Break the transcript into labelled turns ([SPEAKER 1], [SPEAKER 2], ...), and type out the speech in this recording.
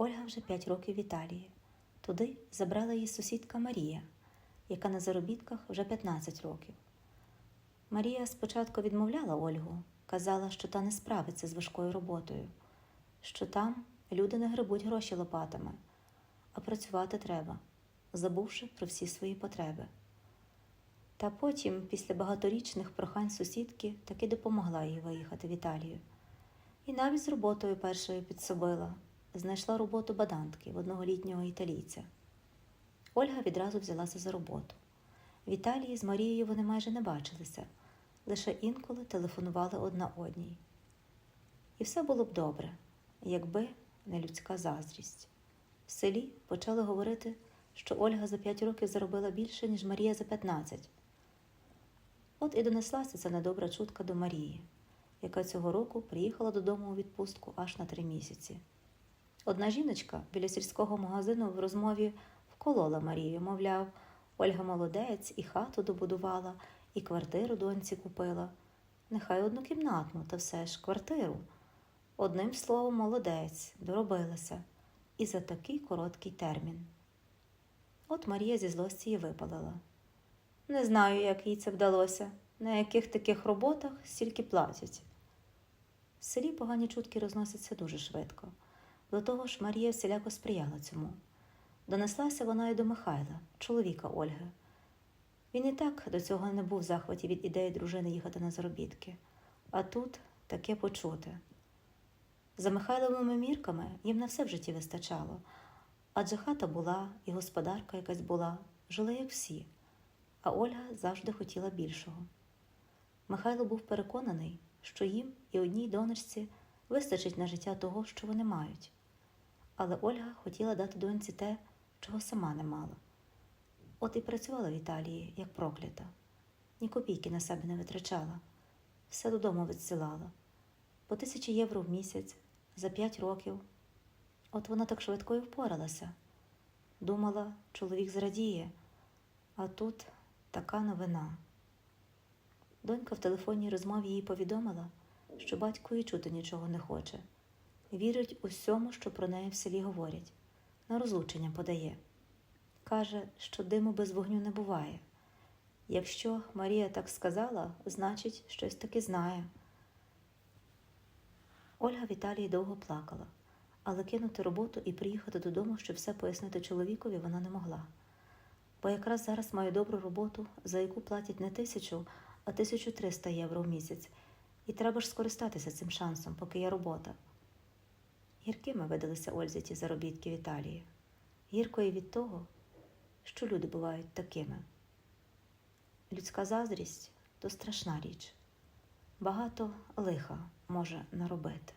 [SPEAKER 1] Ольга вже 5 років в Італії. Туди забрала її сусідка Марія, яка на заробітках вже 15 років. Марія спочатку відмовляла Ольгу, казала, що та не справиться з важкою роботою, що там люди не грибуть гроші лопатами, а працювати треба, забувши про всі свої потреби. Та потім, після багаторічних прохань сусідки, таки допомогла їй виїхати в Італію. І навіть з роботою першою підсобила, знайшла роботу бадантки в одного літнього італійця. Ольга відразу взялася за роботу. В Італії з Марією вони майже не бачилися, лише інколи телефонували одна одній. І все було б добре, якби не людська заздрість. В селі почали говорити, що Ольга за 5 років заробила більше, ніж Марія за 15. От і донеслася ця недобра чутка до Марії, яка цього року приїхала додому у відпустку аж на три місяці. Одна жіночка біля сільського магазину в розмові вколола Марію, мовляв, Ольга молодець і хату добудувала, і квартиру доньці купила. Нехай однокімнатну, та все ж квартиру. Одним словом, молодець, доробилася, і за такий короткий термін. От Марія зі злості її випалила. Не знаю, як їй це вдалося, на яких таких роботах стільки платять. В селі погані чутки розносяться дуже швидко. До того ж, Марія всіляко сприяла цьому. Донеслася вона й до Михайла, чоловіка Ольги. Він і так до цього не був в захваті від ідеї дружини їхати на заробітки, а тут таке почути. За Михайловими мірками їм на все в житті вистачало, адже хата була і господарка якась була, жили як всі, а Ольга завжди хотіла більшого. Михайло був переконаний, що їм і одній донечці вистачить на життя того, що вони мають. Але Ольга хотіла дати доньці те, чого сама не мала. От і працювала в Італії, як проклята, ні копійки на себе не витрачала, все додому відсилала по тисячі євро в місяць за п'ять років. От вона так швидко і впоралася. Думала, чоловік зрадіє, а тут така новина. Донька в телефонній розмові їй повідомила, що батько і чути нічого не хоче. Вірить усьому, що про неї в селі говорять, на розлучення подає. Каже, що диму без вогню не буває. Якщо Марія так сказала, значить, щось таки знає. Ольга в довго плакала, але кинути роботу і приїхати додому, щоб все пояснити чоловікові, вона не могла. Бо якраз зараз маю добру роботу, за яку платять не тисячу, а 1300 євро в місяць, і треба ж скористатися цим шансом, поки є робота. Гіркими видалися Ользі ті заробітки в Італії. Гірко і від того, що люди бувають такими. Людська заздрість то страшна річ. Багато лиха може наробити.